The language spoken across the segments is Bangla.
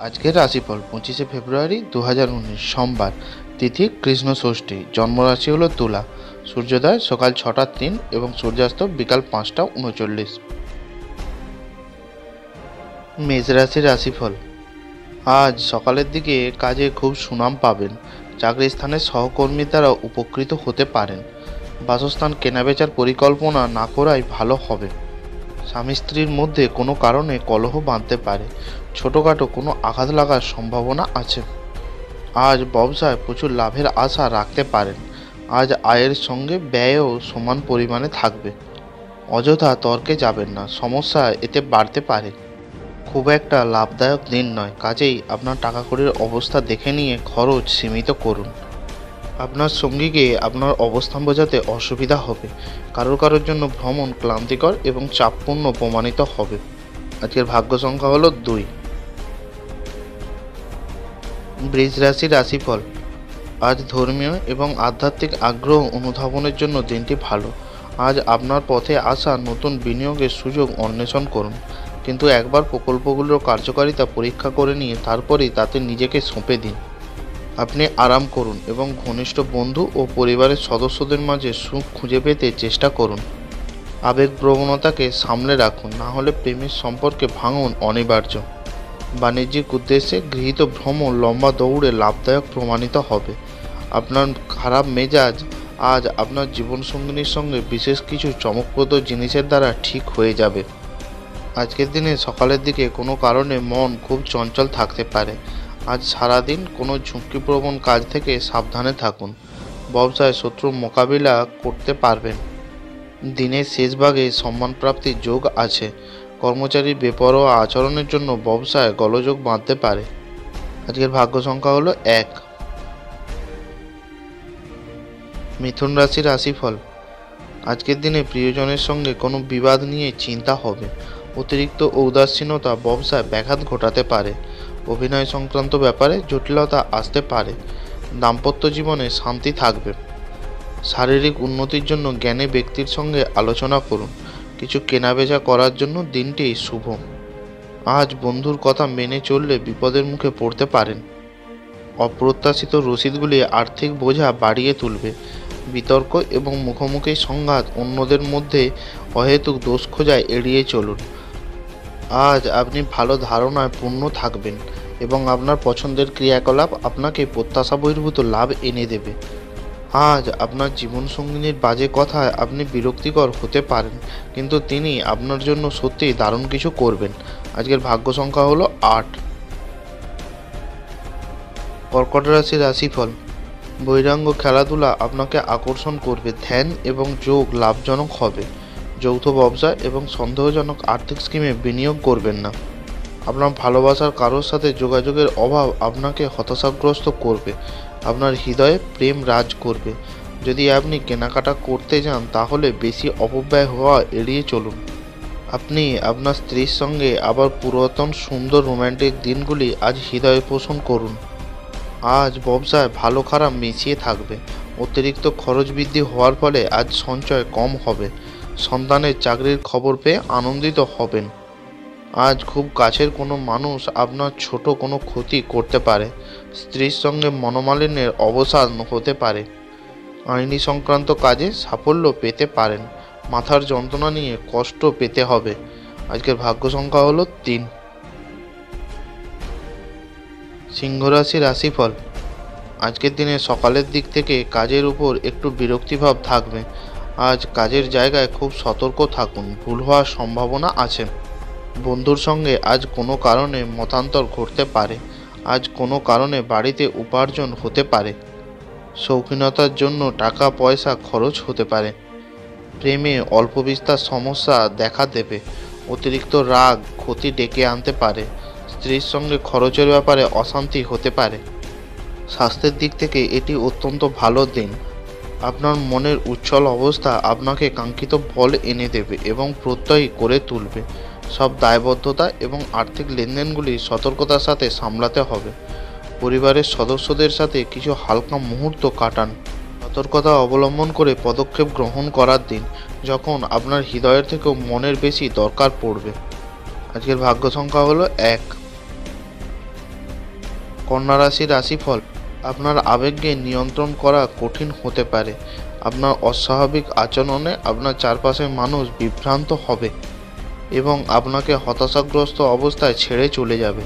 আজকের রাশিফল পঁচিশে ফেব্রুয়ারি দু হাজার উনিশ, সোমবার। তিথি কৃষ্ণ ষষ্ঠী জন্মরাশি হলো তুলা। সূর্যোদয় সকাল ছটা তিন এবং সূর্যাস্ত বিকাল পাঁচটা উনচল্লিশ। মেষ রাশির রাশিফল। আজ সকালের দিকে কাজে খুব সুনাম পাবেন। চাকরি স্থানের সহকর্মী দ্বারা উপকৃত হতে পারেন। বাসস্থান কেনাবেচার পরিকল্পনা না করাই ভালো হবে। স্বামী স্ত্রীর মধ্যে কোনো কারণে কলহ বাঁধতে পারে। ছোটোখাটো কোনো আঘাত লাগার সম্ভাবনা আছে। আজ ব্যবসায় প্রচুর লাভের আশা রাখতে পারেন। আজ আয়ের সঙ্গে ব্যয়ও সমান পরিমাণে থাকবে। অযথা তর্কে যাবেন না, সমস্যা এতে বাড়তে পারে। খুব একটা লাভদায়ক দিন নয়। কাজেই আপনার টাকা কড়ির অবস্থা দেখে নিয়ে খরচ সীমিত করুন। আপনার সঙ্গীকে আপনার অবস্থান বোঝাতে অসুবিধা হবে। কারোর কারোর জন্য ভ্রমণ ক্লান্তিকর এবং চাপপূর্ণ প্রমাণিত হবে। আজকের ভাগ্য সংখ্যা হলো দুই। বৃষ রাশি রাশিফল। আজ ধর্মীয় এবং আধ্যাত্মিক আগ্রহ অনুধাবনের জন্য দিনটি ভালো। আজ আপনার পথে আসা নতুন বিনিয়োগের সুযোগ অন্বেষণ করুন। কিন্তু একবার প্রকল্পগুলোর কার্যকারিতা পরীক্ষা করে নিয়ে তারপরেই তাতে নিজেকে সঁপে দিন। আপনি আরাম করুন এবং ঘনিষ্ঠ বন্ধু ও পরিবারের সদস্যদের মাঝে সুখ খুঁজে পেতে চেষ্টা করুন। আবেগপ্রবণতাকে সামলে রাখুন, না হলে প্রেমের সম্পর্কে ভাঙন অনিবার্য। বাণিজ্যিক উদ্দেশ্যে গৃহীত ভ্রমণ লম্বা দৌড়ে লাভদায়ক প্রমাণিত হবে। আপনার খারাপ মেজাজ আজ আপনার জীবনসঙ্গিনীর সঙ্গে বিশেষ কিছু চমকপ্রদ জিনিসের দ্বারা ঠিক হয়ে যাবে। আজকের দিনে সকালের দিকে কোনো কারণে মন খুব চঞ্চল থাকতে পারে। আজ সারাদিন কোনো ঝুঁকিপ্রবণ কাজ থেকে সাবধানে থাকুন। ব্যবসায় শত্রু মোকাবিলা করতে পারবেন। দিনের শেষ ভাগে সম্মান প্রাপ্তির যোগ আছে। কর্মচারীর বেপরোয়া আচরণের জন্য ব্যবসায় গলযোগ বাঁধতে পারে। আজকের ভাগ্য সংখ্যা হলো এক। মিথুন রাশির রাশিফল। আজকের দিনে প্রিয়জনের সঙ্গে কোনো বিবাদ নিয়ে চিন্তা হবে। অতিরিক্ত ঔদাসীনতা ব্যবসায় ব্যাঘাত ঘটাতে পারে। অভিনয় সংক্রান্ত ব্যাপারে জটিলতা আসতে পারে। দাম্পত্য জীবনে শান্তি থাকবে। শারীরিক উন্নতির জন্য জ্ঞানী ব্যক্তির সঙ্গে আলোচনা করুন। কিছু কেনাবেচা করার জন্য দিনটি শুভ। আজ বন্ধুর কথা মেনে চললে বিপদের মুখে পড়তে পারেন। অপ্রত্যাশিত রসিদগুলি আর্থিক বোঝা বাড়িয়ে তুলবে। বিতর্ক এবং মুখোমুখি সংঘাত অন্যদের মধ্যে অহেতুক দোষ খোঁজায় এড়িয়ে চলুন। আজ আপনি ভালো ধারণায় পূর্ণ থাকবেন এবং আপনার পছন্দের ক্রিয়াকলাপ আপনাকে প্রত্যাশা বহির্ভূত লাভ এনে দেবে। আজ আপনার জীবনসঙ্গিনীর বাজে কথায় আপনি বিরক্তিকর হতে পারেন, কিন্তু তিনি আপনার জন্য সত্যিই দারুণ কিছু করবেন। আজকের ভাগ্য সংখ্যা হলো আট। কর্কট রাশি রাশিফল। বৈরাঙ্গ খেলাধুলা আপনাকে আকর্ষণ করবে, ধ্যান এবং যোগ লাভজনক হবে। যৌথ ব্যবসা এবং সন্দেহজনক আর্থিক স্কিমে বিনিয়োগ করবেন না। আপনার ভালোবাসার কারোর সাথে যোগাযোগের অভাব আপনাকে হতাশাগ্রস্ত করবে। আপনার হৃদয়ে প্রেম রাজ করবে। যদি আপনি কেনাকাটা করতে যান, তাহলে বেশি অপব্যয় হওয়া এড়িয়ে চলুন। আপনি আপনার স্ত্রীর সঙ্গে আবার পুরাতন সুন্দর রোম্যান্টিক দিনগুলি আজ হৃদয়ে পোষণ করুন। আজ ব্যবসায় ভালো খারাপ মিশিয়ে থাকবে। অতিরিক্ত খরচ বৃদ্ধি হওয়ার ফলে আজ সঞ্চয় কম হবে। সন্তানের চাকরির খবর পেয়ে আনন্দিত হবেন। আজ খুব কাছের কোনো মানুষ আপনার ছোট কোনো ক্ষতি করতে পারে। স্ত্রীর সঙ্গে মনোমালিন্যের অবসান হতে পারে। আইনি সংক্রান্ত কাজে সাফল্য পেতে পারেন। মাথার যন্ত্রণা নিয়ে কষ্ট পেতে হবে। আজকের ভাগ্য সংখ্যা হলো তিন। সিংহরাশি রাশিফল। আজকের দিনে সকালের দিক থেকে কাজের উপর একটু বিরক্তিভাব থাকবে। আজ কাজের জায়গায় খুব সতর্ক থাকুন, ভুল হওয়ার সম্ভাবনা আছে। বন্ধুর সঙ্গে আজ কোনো কারণে মতান্তর ঘটতে পারে, আজ কোনো কারণে বাড়িতে উপার্জন হতে পারে। শৌখিনতার জন্য টাকা, পয়সা খরচ হতে পারে। প্রেমে অল্প বিস্তার সমস্যা দেখা দেবে, অতিরিক্ত রাগ, ক্ষতি ডেকে আনতে পারে, স্ত্রীর সঙ্গে খরচের ব্যাপারে অশান্তি হতে পারে। স্বাস্থ্যের দিক থেকে এটি অত্যন্ত ভালো দিন। আপনার মনের উজ্জ্বল অবস্থা আপনাকে কাঙ্ক্ষিত ফল এনে দেবে এবং প্রত্যয়ী করে তুলবে। সব দায়বদ্ধতা এবং আর্থিক লেনদেনগুলি সতর্কতার সাথে সামলাতে হবে। পরিবারের সদস্যদের সাথে কিছু হালকা মুহূর্ত কাটান। সতর্কতা অবলম্বন করে পদক্ষেপ গ্রহণ করার দিন, যখন আপনার হৃদয়ের থেকেও মনের বেশি দরকার পড়বে। আজকের ভাগ্য সংখ্যা হলো এক। কন্যা রাশির রাশিফল আপনার আবেগকে নিয়ন্ত্রণ করা কঠিন হতে পারে। আপনার অস্বাভাবিক আচরণে আপনার চারপাশের মানুষ বিভ্রান্ত হবে এবং আপনাকে হতাশাগ্রস্ত অবস্থায় ছেড়ে চলে যাবে।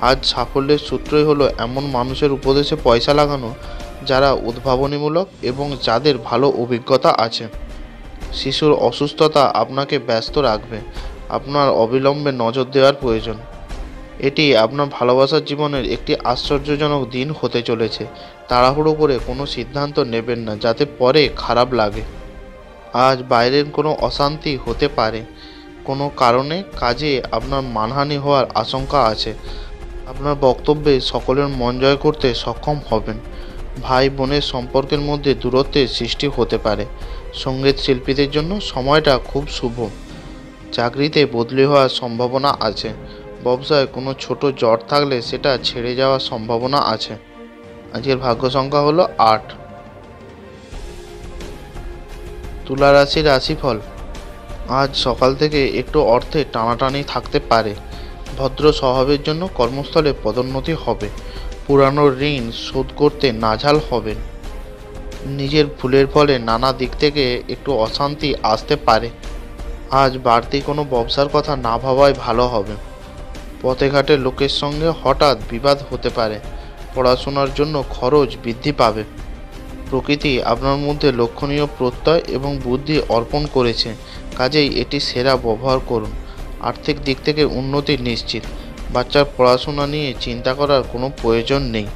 আজ সাফল্যের সূত্রই হলো এমন মানুষের উপদেশে পয়সা লাগানো, যারা উদ্ভাবনীমূলক এবং যাদের ভালো অভিজ্ঞতা আছে। শিশুর অসুস্থতা আপনাকে ব্যস্ত রাখবে। আপনার অবিলম্বে নজর দেওয়ার প্রয়োজন। এটি আপনার ভালোবাসার জীবনের একটি আশ্চর্যজনক দিন হতে চলেছে। তাড়াহুড়ো করে কোনো সিদ্ধান্ত নেবেন না, যাতে পরে খারাপ লাগে। আজ বাইরের কোনো অশান্তি হতে পারে। কোনো কারণে কাজে আপনার মানহানি হওয়ার আশঙ্কা আছে। আপনার বক্তব্যে সকলের মন জয় করতে সক্ষম হবেন। ভাই বোনের সম্পর্কের মধ্যে দূরত্বের সৃষ্টি হতে পারে। সংগীত শিল্পীদের জন্য সময়টা খুব শুভ। চাকরিতে বদলি হওয়ার সম্ভাবনা আছে। ব্যবসায় কোনো ছোট জ্বর থাকলে সেটা ছেড়ে যাওয়ার সম্ভাবনা আছে। আজকের ভাগ্য সংখ্যা হলো আট। তুলা রাশির রাশিফল। আজ সকাল থেকে একটু অর্থে টানাটানি থাকতে পারে। ভদ্র স্বভাবের জন্য কর্মস্থলে পদোন্নতি হবে। পুরানো ঋণ শোধ করতে নাঝাল হবেন। নিজের ভুলের ফলে নানা দিক থেকে একটু অশান্তি আসতে পারে। আজ বাড়তি কোনো ব্যবসার কথা না ভাবাই ভালো হবে। পথে ঘাটে লোকের সঙ্গে হঠাৎ বিবাদ হতে পারে। পড়াশোনার জন্য খরচ বৃদ্ধি পাবে। প্রকৃতি আপনার মধ্যে লক্ষণীয় প্রত্যয় এবং বুদ্ধি অর্পণ করেছে। কাজেই এটি সেরা ব্যবহার করুন। আর্থিক দিক থেকে উন্নতি নিশ্চিত। বাচ্চার পড়াশোনা নিয়ে চিন্তা করার কোনো প্রয়োজন নেই।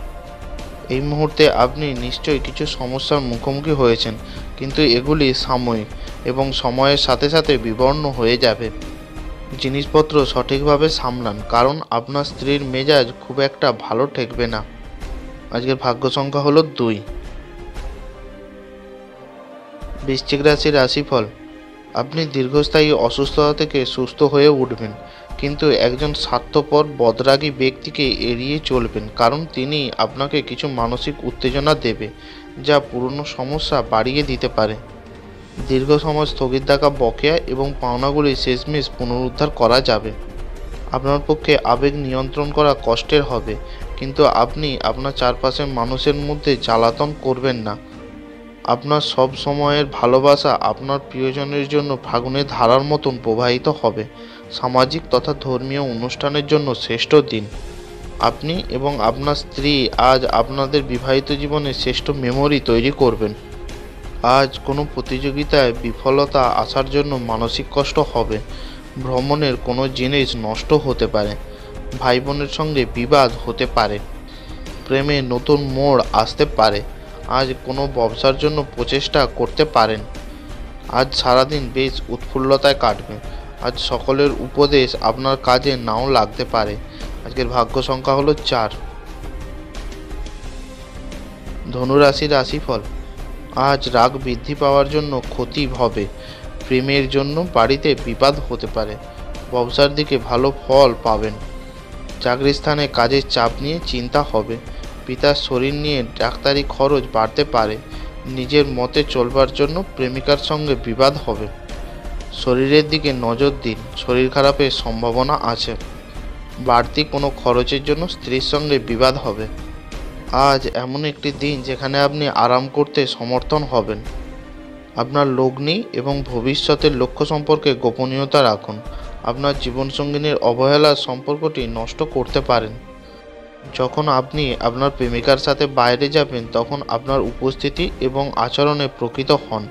এই মুহূর্তে আপনি নিশ্চয়ই কিছু সমস্যার মুখোমুখি হয়েছেন, কিন্তু এগুলি সাময়িক এবং সময়ের সাথে সাথে বিবর্ণ হয়ে যাবে। জিনিসপত্র সঠিকভাবে সামলান, কারণ আপনার স্ত্রীর মেজাজ খুব একটা ভালো ঠেকবে না। আজকের ভাগ্য সংখ্যা হলো দুই। বৃশ্চিক রাশির রাশিফল, আপনি দীর্ঘস্থায়ী অসুস্থতা থেকে সুস্থ হয়ে উঠবেন, কিন্তু একজন স্বার্থপর, বদরাগী ব্যক্তিকে এড়িয়ে চলবেন, কারণ তিনি আপনাকে কিছু মানসিক উত্তেজনা দেবে, যা পুরনো সমস্যা বাড়িয়ে দিতে পারে। দীর্ঘ সময় স্থগিত থাকা বকেয়া এবং পাওনাগুলি শেষমেশ পুনরুদ্ধার করা যাবে। আপনার পক্ষে আবেগ নিয়ন্ত্রণ করা কষ্টের হবে, কিন্তু আপনি আপনার চারপাশের মানুষের মধ্যে জ্বালাতন করবেন না। আপনার সব সময়ের ভালোবাসা আপনার প্রিয়জনের জন্য ফাগুনের ধারার মতন প্রবাহিত হবে। সামাজিক তথা ধর্মীয় অনুষ্ঠানের জন্য শ্রেষ্ঠ দিন। আপনি এবং আপনার স্ত্রী আজ আপনাদের বিবাহিত জীবনে শ্রেষ্ঠ মেমোরি তৈরি করবেন। আজ কোনো প্রতিযোগিতায় বিফলতা আসার জন্য মানসিক কষ্ট হবে। ভ্রমণের কোনো জিনিস নষ্ট হতে পারে। ভাই বোনের সঙ্গে বিবাদ হতে পারে। প্রেমে নতুন মোড় আসতে পারে। আজ কোনো ব্যবসার জন্য প্রচেষ্টা করতে পারেন। আজ সারাদিন বেশ উৎফুল্লতায় কাটবে। আজ সকলের উপদেশ আপনার কাজে নাও লাগতে পারে। আজকের ভাগ্য সংখ্যা হলো চার। ধনুরাশি রাশিফল। আজ রাগ বৃদ্ধি পাওয়ার জন্য ক্ষতি হবে। প্রেমের জন্য বাড়িতে বিবাদ হতে পারে। ব্যবসার দিকে ভালো ফল পাবেন। চাকরি স্থানে কাজের চাপ নিয়ে চিন্তা হবে। পিতার শরীর নিয়ে ডাক্তারি খরচ বাড়তে পারে। নিজের মতে চলবার জন্য প্রেমিকার সঙ্গে বিবাদ হবে। শরীরের দিকে নজর দিন। শরীর খারাপের সম্ভাবনা আছে। বাড়তি কোনো খরচের জন্য স্ত্রীর সঙ্গে বিবাদ হবে। আজ এমন একটি দিন যেখানে আপনি আরাম করতে সমর্থন হবেন। আপনার লগ্নি এবং ভবিষ্যতের লক্ষ্য সম্পর্কে গোপনীয়তা রাখুন। আপনার জীবনসঙ্গিনীর অবহেলার সম্পর্কটি নষ্ট করতে পারেন। যখন আপনি আপনার প্রেমিকার সাথে বাইরে যাবেন, তখন আপনার উপস্থিতি এবং আচরণে প্রকৃত হন।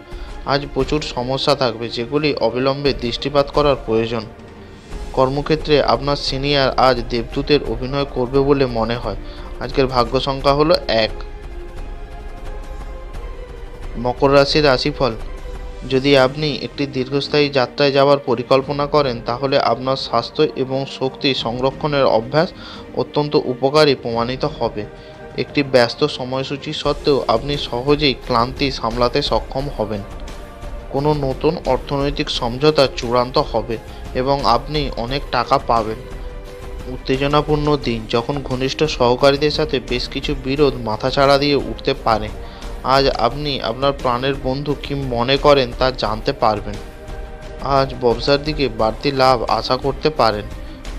আজ প্রচুর সমস্যা থাকবে, যেগুলি অবিলম্বে দৃষ্টিপাত করার প্রয়োজন। কর্মক্ষেত্রে আপনার সিনিয়র আজ দেবদূতের অভিনয় করবে বলে মনে হয়। আজকের ভাগ্য সংখ্যা হলো এক। মকর রাশির রাশিফল, যদি আপনি একটি দীর্ঘস্থায়ী যাত্রায় যাওয়ার পরিকল্পনা করেন, তাহলে আপনার স্বাস্থ্য এবং শক্তি সংরক্ষণের অভ্যাস অত্যন্ত উপকারী প্রমাণিত হবে। একটি ব্যস্ত সময়সূচি সত্ত্বেও আপনি সহজেই ক্লান্তি সামলাতে সক্ষম হবেন। কোনো নতুন অর্থনৈতিক সমঝোতা চূড়ান্ত হবে এবং আপনি অনেক টাকা পাবেন। উত্তেজনাপূর্ণ দিন যখন ঘনিষ্ঠ সহকারীদের সাথে বেশ কিছু বিরোধ মাথাছাড়া দিয়ে উঠতে পারে। আজ আপনি আপনার প্রাণের বন্ধু কি মনে করেন তা জানতে পারবেন। আজ ব্যবসার দিকে বাড়তি লাভ আশা করতে পারেন।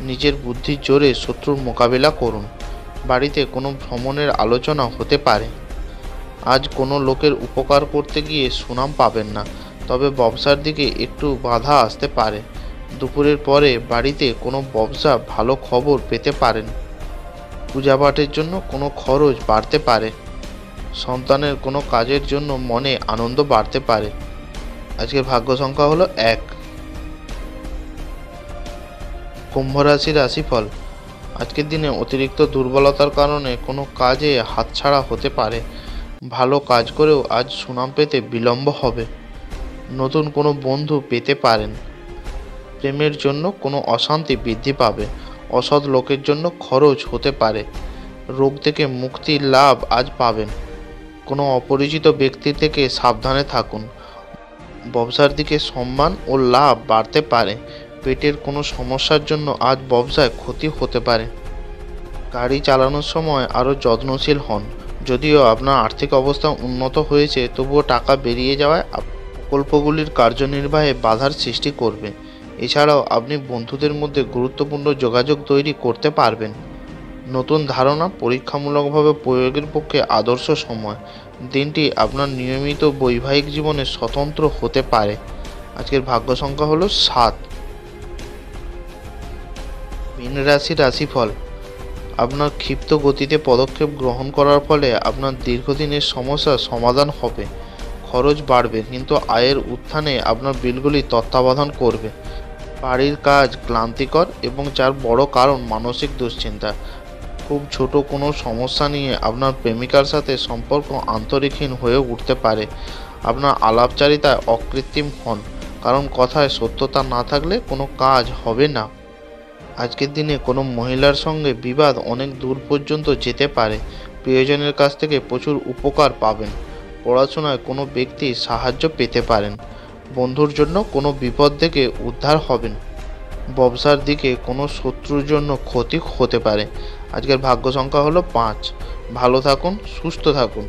নিজের বুদ্ধির জোরে শত্রুর মোকাবিলা করুন। বাড়িতে কোনো ভ্রমণের আলোচনা হতে পারে। আজ কোনো লোকের উপকার করতে গিয়ে সুনাম পাবেন না, তবে ব্যবসার দিকে একটু বাধা আসতে পারে। দুপুরের পরে বাড়িতে কোনো ব্যবসা ভালো খবর পেতে পারেন। পূজাপাঠের জন্য কোনো খরচ বাড়তে পারে। সন্তানের কোনো কাজের জন্য মনে আনন্দ বাড়তে পারে। আজকের ভাগ্য সংখ্যা হলো এক। কুম্ভ রাশির রাশিফল। আজকের দিনে অতিরিক্ত দুর্বলতার কারণে কোনো কাজে হাতছাড়া হতে পারে। ভালো কাজ করেও আজ সুনাম পেতে বিলম্ব হবে। নতুন কোনো বন্ধু পেতে পারেন। প্রেমের জন্য কোনো অশান্তি বৃদ্ধি পাবে। অসৎ লোকের জন্য খরচ হতে পারে। রোগ থেকে মুক্তির লাভ আজ পাবেন। কোনো অপরিচিত ব্যক্তি থেকে সাবধানে থাকুন। ব্যবসার দিকে সম্মান ও লাভ বাড়তে পারে। পেটের কোনো সমস্যার জন্য আজ ব্যবসায় ক্ষতি হতে পারে। গাড়ি চালানোর সময় আরও যত্নশীল হন। যদিও আপনার আর্থিক অবস্থা উন্নত হয়েছে, তবুও টাকা বেরিয়ে যাওয়ায় প্রকল্পগুলির কার্যনির্বাহে বাধার সৃষ্টি করবে। এছাড়াও আপনি বন্ধুদের মধ্যে গুরুত্বপূর্ণ যোগাযোগ তৈরি করতে পারবেন। নতুন ধারণা পরীক্ষামূলকভাবে প্রয়োগের পক্ষে আদর্শ সময়। দিনটি আপনার নিয়মিত বৈবাহিক জীবনে স্বতন্ত্র হতে পারে। আজকের ভাগ্য সংখ্যা হলো সাত। মীন রাশি রাশিফল। আপনার ক্ষিপ্ত গতিতে পদক্ষেপ গ্রহণ করার ফলে আপনার দীর্ঘদিনের সমস্যার সমাধান হবে। খরচ বাড়বে, কিন্তু আয়ের উত্থানে আপনার বিলগুলি তত্ত্বাবধান করবে। বাড়ির কাজ ক্লান্তিকর এবং যার বড় কারণ মানসিক দুশ্চিন্তা। খুব ছোট কোনো সমস্যা নিয়ে আপনার প্রেমিকার সাথে সম্পর্ক আন্তরিকহীন হয়ে উঠতে পারে। আপনার আলাপচারিতায় অকৃত্রিম হন, কারণ কথায় সত্যতা না থাকলে কোনো কাজ হবে না। আজকের দিনে কোনো মহিলার সঙ্গে বিবাদ অনেক দূর পর্যন্ত যেতে পারে। প্রিয়জনের কাছ থেকে প্রচুর উপকার পাবেন। পড়াশোনায় কোনো ব্যক্তি সাহায্য পেতে পারেন। বন্ধুর জন্য কোনো বিপদ থেকে উদ্ধার হবেন ব্যবসার দিকে কোনো শত্রুর জন্য ক্ষতি হতে পারে। আজকের ভাগ্য সংখ্যা হলো পাঁচ। ভালো থাকুন, সুস্থ থাকুন।